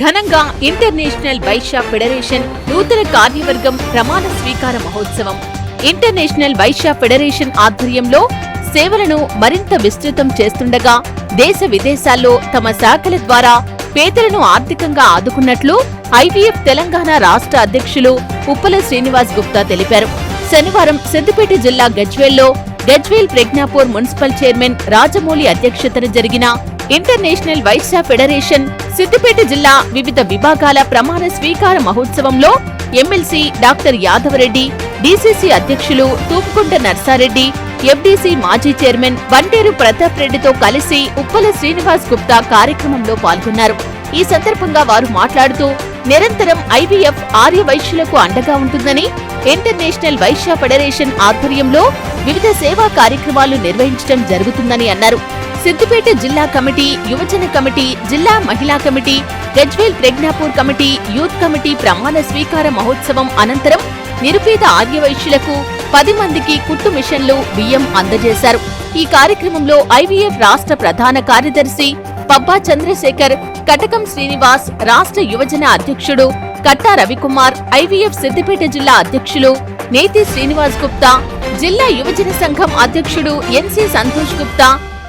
ఘనంగా international Vysya federation నూతన కార్యవర్గం ప్రమాణ స్వీకార మహోత్సవం. ఇంటర్నేషనల్ వైశ్య ఫెడరేషన్ ఆధ్వర్యంలో సేవలను మరింత విస్తృతం చేస్తుండగా దేశ విదేశాల్లో తమ శాఖల ద్వారా పేదలను ఆర్థికంగా ఆదుకున్నట్లు ఐవీఎఫ్ తెలంగాణ రాష్ట్ర అధ్యక్షులు ఉప్పల శ్రీనివాస్ గుప్తా తెలిపారు. శనివారం సిద్దిపేట జిల్లా గజ్వేల్లో గజ్వేల్ ప్రజ్ఞాపూర్ మున్సిపల్ చైర్మన్ రాజమౌళి అధ్యక్షతన జరిగిన ఇంటర్నేషనల్ వైశ్య ఫెడరేషన్ సిద్దిపేట జిల్లా వివిధ విభాగాల ప్రమాణ స్వీకార మహోత్సవంలో ఎమ్మెల్సీ డాక్టర్ యాదవరెడ్డి డీసీసీ అధ్యక్షులు తూపుకుంట నర్సారెడ్డి ఎఫ్డీసీ మాజీ చైర్మన్ బంటేరు ప్రతాప్ రెడ్డితో కలిసి ఉప్పల శ్రీనివాస్ గుప్తా కార్యక్రమంలో పాల్గొన్నారు. ఈ సందర్భంగా వారు మాట్లాడుతూ నిరంతరం ఐవీఎఫ్ ఆర్య వైశ్యులకు అండగా ఉంటుందని ఇంటర్నేషనల్ వైశ్య ఫెడరేషన్ ఆధ్వర్యంలో వివిధ సేవా కార్యక్రమాలు నిర్వహించడం జరుగుతుందని అన్నారు. సిద్దిపేట జిల్లా కమిటీ యువజన కమిటీ జిల్లా మహిళా committee Gajwel Pragnapur committee youth committee ప్రమాణ స్వీకార మహోత్సవం అనంతరం నిరుపేద ఆర్యవైశ్యులకు పది మందికి కుట్టు మిషన్లు బియ్యం అందజేశారు. ఈ కార్యక్రమంలో ఐవీఎఫ్ రాష్ట్ర ప్రధాన కార్యదర్శి పబ్బా చంద్రశేఖర్ కటకం శ్రీనివాస్ రాష్ట్ర యువజన అధ్యక్షుడు కట్టా రవికుమార్ ఐవీఎఫ్ సిద్దిపేట జిల్లా అధ్యక్షులు నేతి శ్రీనివాస్ గుప్తా జిల్లా యువజన సంఘం అధ్యక్షుడు ఎన్సి సంతోష్ గుప్తా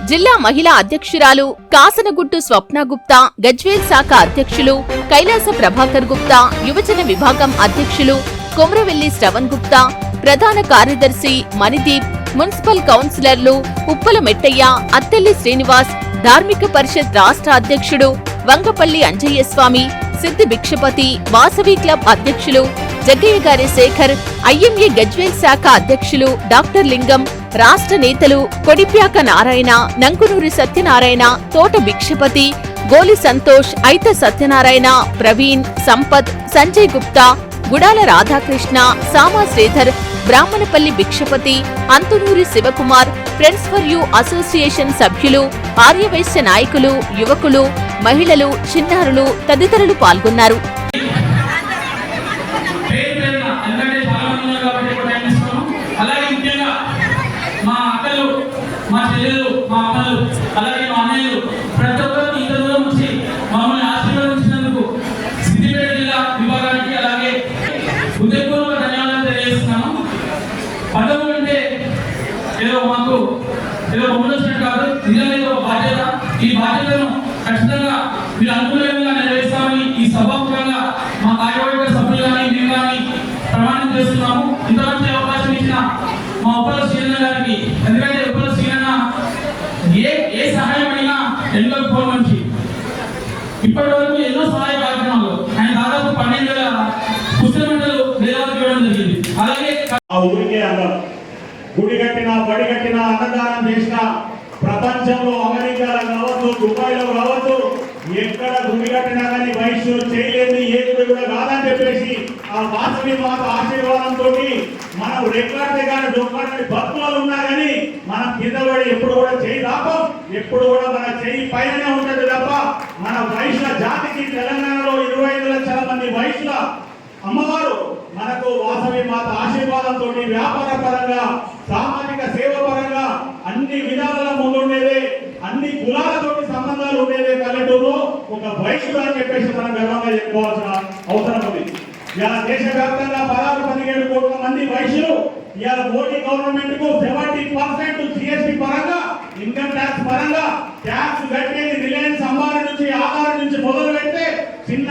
జిల్లా మహిళా అధ్యక్షురాలు కాసనగుట్టు స్వప్న గుప్తా గజ్వేల్ శాఖ అధ్యక్షులు కైలాస ప్రభాకర్ గుప్తా యువజన విభాగం అధ్యక్షులు కొమరవెల్లి శ్రవణ్ గుప్తా ప్రధాన కార్యదర్శి మణిదీప్ మున్సిపల్ కౌన్సిలర్లు ఉప్పల మెట్టయ్య అత్తెల్లి శ్రీనివాస్ ధార్మిక పరిషత్ రాష్ట్ర అధ్యక్షుడు వంగపల్లి అంజయ్యస్వామి సిద్ధి భిక్షపతి వాసవి క్లబ్ అధ్యక్షులు జగ్గయ్య గారి శేఖర్ ఐఎంఏ గజ్వేల్ శాఖ అధ్యక్షులు డాక్టర్ లింగం రాష్ట్ర నేతలు కొడిప్యాక Narayana Nankunuri Satyanarayana Thota Bhikshapathi Goli Santosh Aitha Satyanarayana Praveen Sampath Sanjay Gupta Gudala Radhakrishna Sama Sridhar Brahmanapalli Bhikshapathi Anthunuri Shivakumar friends for you association సభ్యులు ఆర్యవైశ్య నాయకులు యువకులు మహిళలు చిన్నారులు తదితరులు పాల్గొన్నారు. మా చెల్లెలు మా అమ్మలు అలాగే మా అన్నయ్యలు ప్రతి ఒక్కరు ఇంత దూరం నుంచి మమ్మల్ని ఆశీర్వదించినందుకు సిద్దిపేట జిల్లా విభాగానికి అలాగే హృదయపూర్వక ధన్యవాదాలు తెలియజేస్తున్నాము పండుగ అంటే ఏదో మాకు ఏదో బొమ్మలు కాదు నిజంగా ఇది ఒక బాధ్యత. ఈ బాధ్యతను ఖచ్చితంగా మీరు అనుకూలంగా విధంగా నెరవేర్స్తామని ఈ సభాముఖంగా అలాగే ఆ ఊరికే గుడి కట్టిన బడి కట్టిన అన్నదానం చేసిన ప్రపంచంలో అమెరికాలో కావచ్చు దుబాయ్లో కావచ్చు ఎక్కడ గుడి కట్టినా కానీ వైశ్యులు చేయలేని ఏ గుడి కూడా కాదని చెప్పేసి ఆ వాసవి మాత ఆశీర్వాదంతో మనం రెక్కడితే కానీ దొక్కడని భక్తులు ఉన్నా కానీ మనం కింద పడి ఎప్పుడు కూడా చేయి రాపం ఎప్పుడు కూడా మన చేయి పైననే ఉంటుంది తప్ప మన వయసుల జాతికి తెలంగాణలో ఇరవై ఐదు లక్షల మంది వయసుల అమ్మవారు మన మాత ఆశీర్వాదంతో వ్యాపార పరంగా సామాజిక సేవ పరంగా అన్ని విధానాల ముందుండేదే అన్ని కులాలతోటి సంబంధాలు ఉండేదే పల్లెటూరు ఒక వైశ్యుడు అని చెప్పేసి మనం గర్వంగా చెప్పుకోవాల్సిన అవసరం ఉంది. ఇలా దేశవ్యాప్తంగా పదహారు పదిహేడు కోట్ల మంది వయసులు ఇవాళ మోడీ గవర్నమెంట్కు సెవెంటీ పర్సెంట్ జిఎస్టి పరంగా ఇన్కమ్ ట్యాక్స్ పరంగా ట్యాక్స్ కట్టేది రిలయన్స్ అంబానీ నుంచి ఆధారం నుంచి మొదలు పెడితే చిన్న